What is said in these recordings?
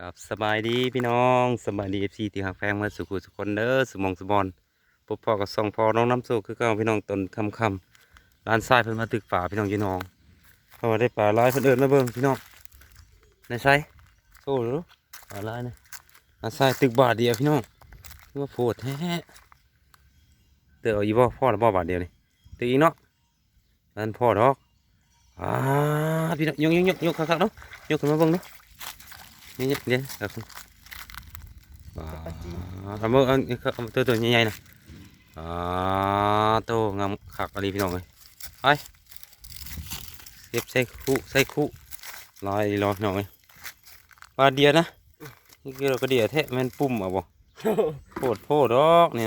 กับสบายดีพี่น้องสบายดีเอฟซีที่หักแฟงมาสุขุสุคนเด้อสมองสมบอนพบพ่อกับสองพ่อน้องน้ำโซคือเก่าพี่น้องตนคำคำร้านทรายเพิ่นมาตึกป่าพี่น้องยีน้องเพราะว่าได้ป่าลายเพิ่นเอิญมาเบิ่งพี่น้องในไซโซ่หรือป่าลายนะร้านทรายตึกบาทเดียวพี่น้องว่าโพดแท้เตอเอาอีบ่พ่อละบ่บาทเดียวนี่ตึกอีกเนาะร้านพ่อดอกอ่าพี่น้องยกยกยกยกคักๆเนาะยกขึ้นมาเบิ่งเนาะ นี่นี่เดี๋ยวเอาขึ้นอ่าทำมือเอาเอาตัวตัวใหญ่ๆนะอ่าโตงามขักอะไรพี่น้องเลยไปเสียบใส่คู่ใส่คู่ลอยรอพี่น้องเลยปลาเดียวนะนี่คือเราก็เดียวแท้แม่นปุ่มเอาบ่โพดโพดดอกเนี่ย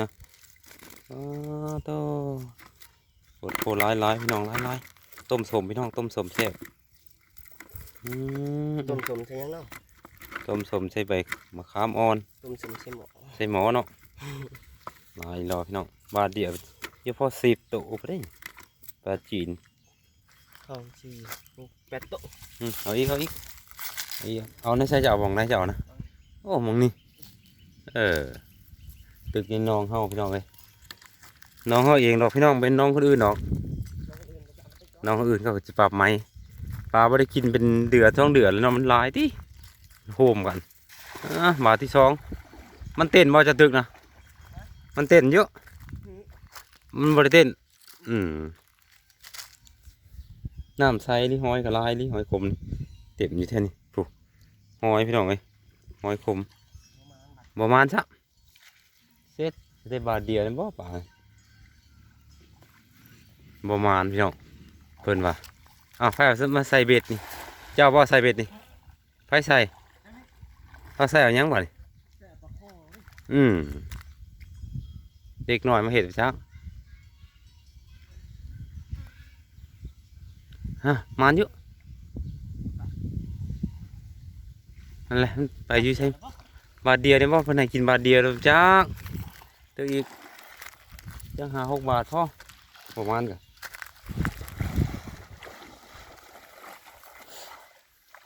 อ่าโตโพดโพดหลายหลายพี่น้องหลายหลายต้มสมพี่น้องต้มสมแซ่บอืมต้มสมใช่ยังเนาะ ต้มสมใส่ใบมะขามอ่อนต้มสมใช่หมอใส่หมอเนาะลายรอพี่น้องบาทเดียวเยอะพอสิบตัวไปได้ปลาจีนทองชีหกแปดโต๊ะอืมเอาอีกเอาอีกเอาอีกเอาในใส่จะเอาบองในจะเอานะโอ้มองนี่เออตึกนี่น้องเฮาพี่น้องเลยน้องเฮาเองดอกพี่น้องเป็นน้องคนอื่นดอก น้องคนอื่นเขาก็จะปรับไหมปลาไม่ได้กินเป็นเดือดท้องเดือดแล้วเนาะมันหลายที่ โฮมกันอะบาที่สองมันเต้นบ่จะตึกนะมันเต้นเยอะ มันบริเต้น อืมน้ำใสลิหอยกับลายลิหอยขมเต็มอยู่แท่นี้ปุ๊หอยพี่น้องเอ้ยหอยขมประมาณสักเซตได้บาทเดียวเลยบ่ป่าประมาณพี่น้องเพิ่นว่าอ้าวไฟมาใส่เบ็ดนี่ เจ้าบ่ใส่เบ็ดนี่ไฟใส่ เขาใส่เอาหยังบ่นี่อืมเด็กหน่อยมาเห็ดช้างฮะมานอยู่นั่นแหละไปอยู่ใช่บาทเดียวเนี่ยว่าเพิ่อนให้กินบาทเดียวแล้วจ้างเดี๋ยวอีกจังหาหกบาทพ่อประมาณกัน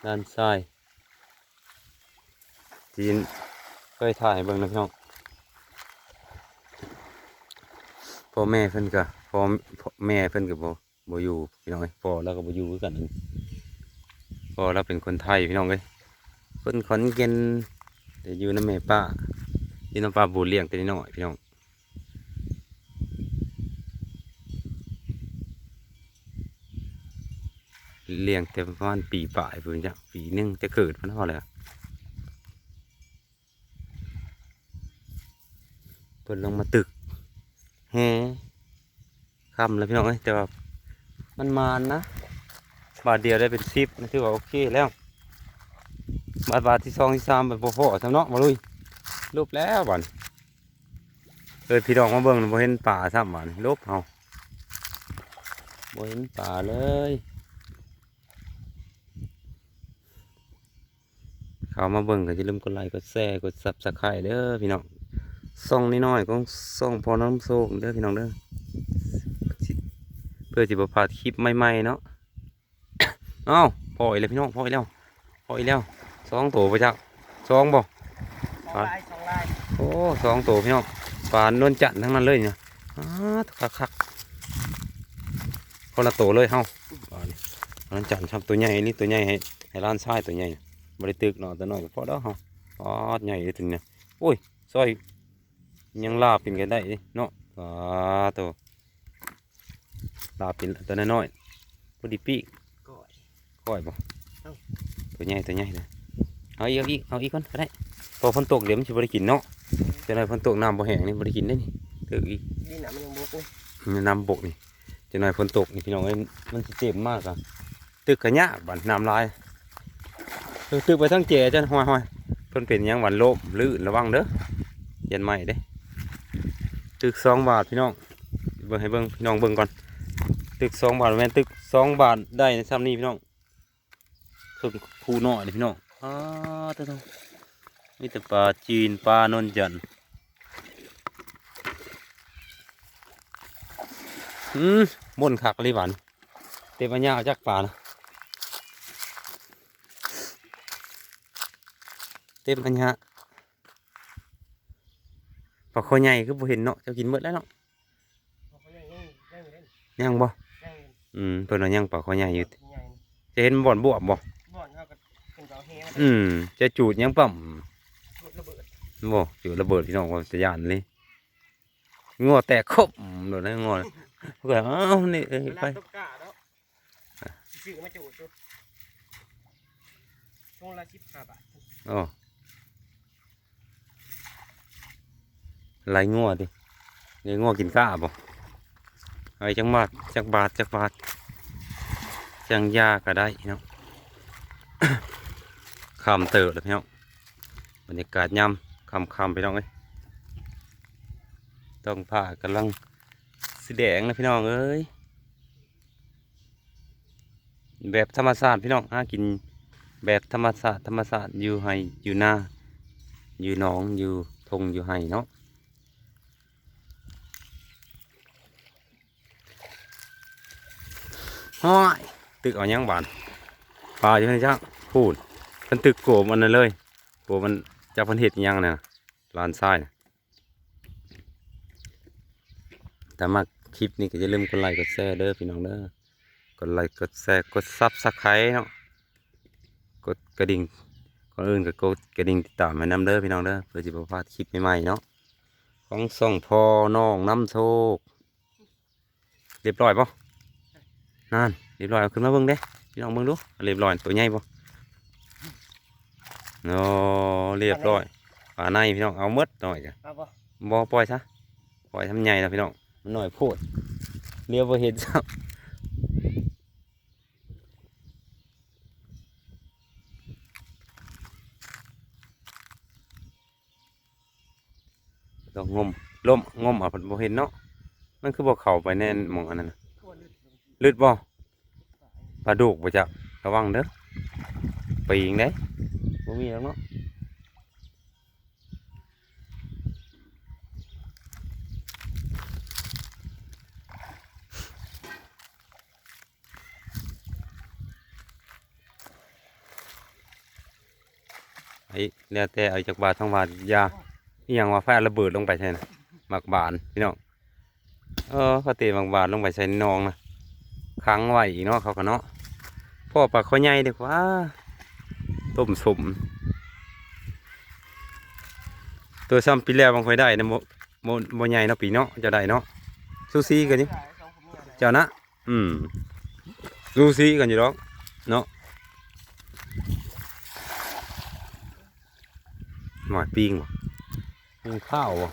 ด้านซ้าย จีนเคยถ่ายให้เบิ่งนะพี่น้องพ่อแม่เพิ่นก็พ่อพ่อแม่เพิ่นก็บ่บ่อยู่พี่น้องเอ้ยพ่อเราก็บ่อยู่คือกันนั่นพ่อเราเป็นคนไทยพี่น้องเอ้ยคนขอนแก่นแต่อยู่นำแม่ป้าอยู่นำป้าบุญเลี้ยงแต่น้อยพี่น้องเลี้ยงแต่ประมาณปีปลายเพิ่นจ้ะปีหนึงจะเกิดเพิ่นเฮาแหละ พิ่นลงมาตึกแฮคำแล้วพี่น้องเอ้ยแต่ว่ามันมานนะ บาทเดียวได้เป็นสิบนะถือว่าโอเคแล้ว บาทบาทที่สองที่สามแบบพอๆทำเนาะมาลุยรูปแล้วบันเออพี่น้องมาเบิ่งบ่เห็นป่าซ้ำบันรูปเฮาบ่เห็นป่าเลยเขามาเบิ่งก็อย่าลืมกดไลค์กดแชร์กดซับสไครต์เด้อพี่น้อง ส่องน้อยๆของส่องพอน้ำโซกเด้อพี่น้องเด้อเพื่อจะประพาดคลิปใหม่ๆเนาะเอ้าพออีกแล้วพี่น้องพออีกแล้วพออีกแล้วสองตัวไปจักสองบ่สองลายสองลายโอ้สองตัวพี่น้องปลานวลจันทร์ทั้งนั้นเลยเนี่ยอ้าคักคักๆคนละตัวเลยเฮาปลานี่นวลจันทร์ทำตัวใหญ่นี่ตัวใหญ่ให้ให้ร้านชายตัวใหญ่บริตึกเนาะตัวน้อยก็พอแล้วเฮาปลาใหญ่เลยถึงเนี่ยโอ้ยซอย ยังลาบเป็นกันได้เด้เนาะอ่าตัวลาบเป็นตัวน้อยๆพอดีปีกก่อยก้อยบ่เอ้าตัวใหญ่ตัวใหญ่เลยเอาอีกเอาอีกเอาอีกก่อนก็ได้พอฝนตกเดี๋ยวมันจะบริกินเนาะจะได้ฝนตกน้ำบ่แห้งนี่บริกินได้นี่ตึกอีกดินน่ะมันยังบกเลยมันน้ำบกนี่จะหน่อยฝนตกนี่พี่น้องเอ้ยมันจะเจ็บมากอะตึกกระยากบันน้ำลายเออตึกไปทั้งเจจันห้อยห้อยๆเพิ่นเป็นหยังหวันโลมลื่นระวังเด้อเย็นใหม่เด้ ตึกสองบาทพี่น้องเบิ่งให้เบิ่งพี่น้องเบิ่งก่อน ตึกสองบาทแม่นตึกสองบาทได้ในซ้ำนี้พี่น้องเพิ่งคูน้อยพี่น้องอ้าเตัวมีแต่ปลาจีนปลานนจันทร์อืมบนคักเลยหวานเต็มอันยาวจากปลานะต็มอันนี้ฮะปลาคอใหญ่คือบ่เห็นเนาะเจ้ากินหมดแล้วเนาะเขายังยังยังเล่นยังบ่ยังอืมเพิ่นว่ายังปลาคอใหญ่อยู่ใหญ่จะเห็นบ่อนบวบบ่บ่อนเขาก็เป็นเสาเฮอืมจะจูดยังปั๊มระเบิดบ่จูดระเบิดพี่น้องว่าจะย่านเลยงัวแตกครบโดนได้งัวเพิ่นก็อ้าวนี่เอ้ยเวไปลาตกกาแล้วซื้อมาจูดตัวช่วงละสิบห้าบาทอ๋อ ไหลงัวดิเดี๋ยวงัวกินก้าบ่ไอ้จังบาทจักบาทจักบาทจังยาก็ได้เนาะคำเติบเลยพี่น้องบรรยากาศยำคำคำๆพี่น้องเอ้ยต้องผ่ากำลังสีแดงนะพี่น้องเอ้ยแบบธรรมชาติพี่น้องหากินแบบธรรมศาสตร์ธรรมศาสตร์อยู่ให้อยู่หน้าอยู่หนองอยู่ทงอยู่ให้เนาะ ห้อยตึกเอาหยังบานปลาอยู่ในจ้าพูดมันตึกโกบมันนั่นเลยโกบมันจากพันเห็ดยังน่ะลานทรายแต่มาคลิปนี้ก็อย่าลืมกดไลค์กดแชร์เด้อพี่น้องเด้อกดไลค์กดแชร์กดซับสไครต์เนาะกดกระดิ่งก่อนอื่นก็กดกระดิ่งติดตามให้น้ำเด้อพี่น้องเด้อเพื่อจะบ่พลาดคลิปใหม่ๆเนาะของส่องพอน้องน้ำโชคเรียบร้อยป่ นั่นเรียบร้อยเอาขึ้นมาเบิ่งเด้พี่น้องเบิ่งดูเรียบร้อยตัวใหญ่ป่โอ้เรียบร้อยปลาในพี่น้องเอาหมดหน่อยจ้ะเอาปะบ่ปล่อยซะปล่อยทำใหญ่แล้วพี่น้องมันหน่อยโพดเรียบบ่เห็นซ้ำต้องงมล่มงมเอาเพิ่นบ่เห็นเนาะมันคือบ่เข้าไปแน่นหมองอันนั้นน่ะทั่ว ลึดบ่ปลาดุกบ่จักระวังเด้อปีงเด้บ่มีแล้วเนาะไอ้แล้วแต่เอาจากบาททางบาทยานี่ยังว่าไฟระเบิดลงไปใช่นะหมักบานพี่น้องเออเขาเตะหมักบานลงไปใส่น้องนะ ค้างไว้เนาะเขาก็เนาะพ่อปลาเขาใหญ่เดีกว่าต้มสมตัวซ้ำปีแล้วบางคนได้นะโมโมโมใหญ่เนาะปีเนาะจะได้เนาะซูซีกันนี่งเจ้านะอืมซูซีกันอยู่ดอกเนาะหน่อยปิ้งบ่ปิ้งข้าวบ่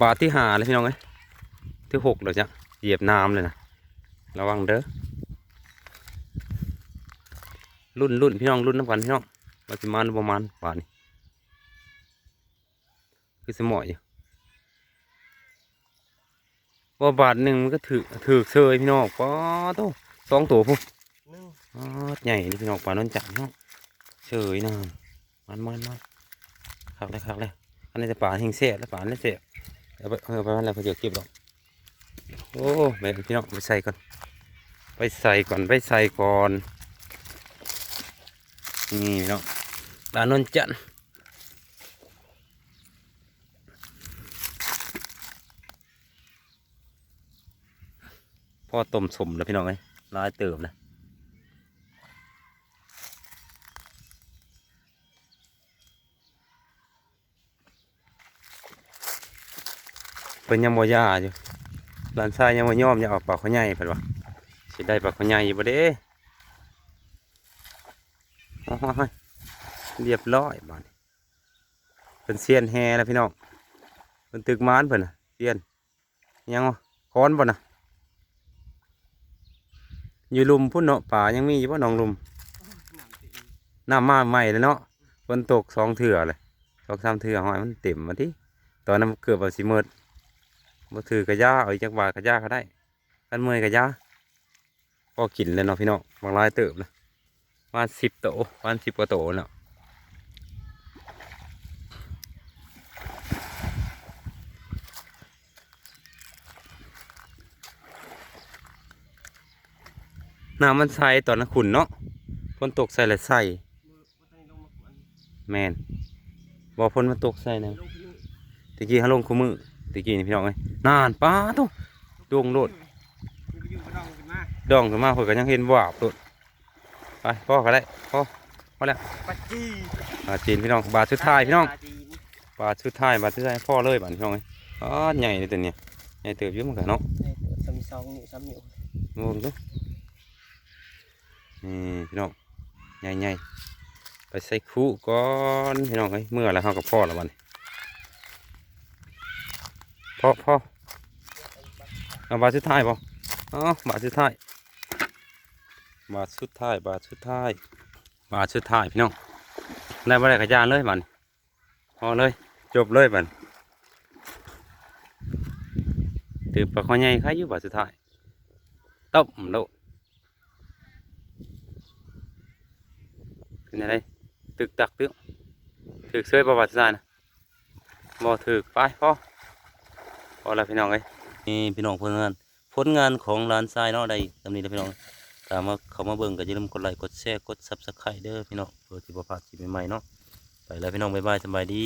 บาทที่หาเลยพี่น้องเอ้ยที่หกเลยจ้ะ เหยียบน้ำเลยนะระวังเด้อรุ่นรุ่นพี่น้องรุ่นน้ำกันพี่น้องว่าสิมาหรือประมาณบาทนี้คือสมอยอยู่ว่าบาทหนึ่งมันก็ถือถือเชยพี่น้องป้าโตสองตัวพุ่หนึ่งอ๋อใหญ่นี่พี่น้องปลานนจับเนาะเชยนะมันมันมันคักเลยคักเลยอันนี้จะปลาหิงเสียแล้วปลาอันนี้เสียเอาไปเอาไปมันอะไรเขาจะเก็บหรอก โอ้แม่พี่น้องไปใส่ก่อน ไปใส่ก่อนไปใส่ก่อน นี่พี่น้องปลานนจันพ่อต้มสมแล้วพี่น้องเอ้ยลายเติมนะเป็นยังบ่ยาอยู่ ลานชายยังบ่ยอมอยากเอาปลาเขาใหญ่เพิ่นว่าสิได้ปลาเขาใหญ่อยู่บ่เด้โอ้เรียบร้อยบานี้เป็นเซียนแฮแล้วพี่น้องเป็นตึกม้านเพิ่นน่ะเซียนยังวะค้อนบ่น่ะอยู่ลุมพุ่นเนาะป่ายังมีอยู่บ่หนองลุมน้ำมาใหม่เลยเนาะฝนตกสองเถื่อเลยสองสามเถื่อหอยมันเต็มมาที่ตอนนั้นเกือบเอาสิเมิด บ่ถือกระยาเอาจักบาทกระยาก็ได้กันเมื่อยกระยาพอกินเลยเนาะพี่น้องบางรายเติบนะวันสิบโตวันสิบกว่าโตแล้วน้ำมันใสตอนนั้นขุนเนาะฝนตกใส่และใส่มือวัตถุลงมนแมนบ่ฝนมันตกใส่นะตะกี้ฮะลงขมือ ตะกี้นี่พี่น้องเอ้ยนานป้าตุ๊ดวงโลดมันไปอยู่กระดองขึ้นมาดองขึ้นมาเพิ่นก็ยังเห็นบ่อาบโลดไปพ่อก็ได้พ่อปัจจีบาทจีนพี่น้องบาทสุดท้ายพี่น้องปลจีนบาทสุดท้ายบาทสุดท้ายพ่อเลยบาทพี่น้องเอ้ยอ๋อใหญ่เลยตัวเนี้ยใหญ่เติบอยู่เหมือนกันเนาะได้เติบสมีสองนิ้วสามนิ้วงงดูนี่พี่น้องใหญ่ใหญ่ไปใส่คู่ก่อนพี่น้องเอ้ยเมื่อไรเขากับพ่อแล้ววันนี้ พ่อพ่อเอาบาทสุดท้ายป่อ๋อบาทสุดท้าย บาทสุดท้าย บาทสุดท้าย บาทสุดท้ายพี่น้องได้บ่ได้กระยานเลยบันพอเลย จบเลยบันตือปลาคอใหญ่ใครอยู่บาทสุดท้ายต้มโลดเป็นอะไรตึกตักตึกถึกเสื้อประวัติศาสตร์นะบ่ถึกไปพ่อ พอแล้วพี่น้องเอ้ยนี่พี่น้องผลงานผลงานของร้านทรายเนาะได้ตำนี้แล้วพี่น้องตามมาเขามาเบิ่งก็อย่าลืมกดไลค์กดแชร์กดซับสไครต์เด้อพี่น้องเพื่อที่บ่พาสคลิปใหม่ๆเนาะไปแล้วพี่น้องบ๊ายบายสบายดี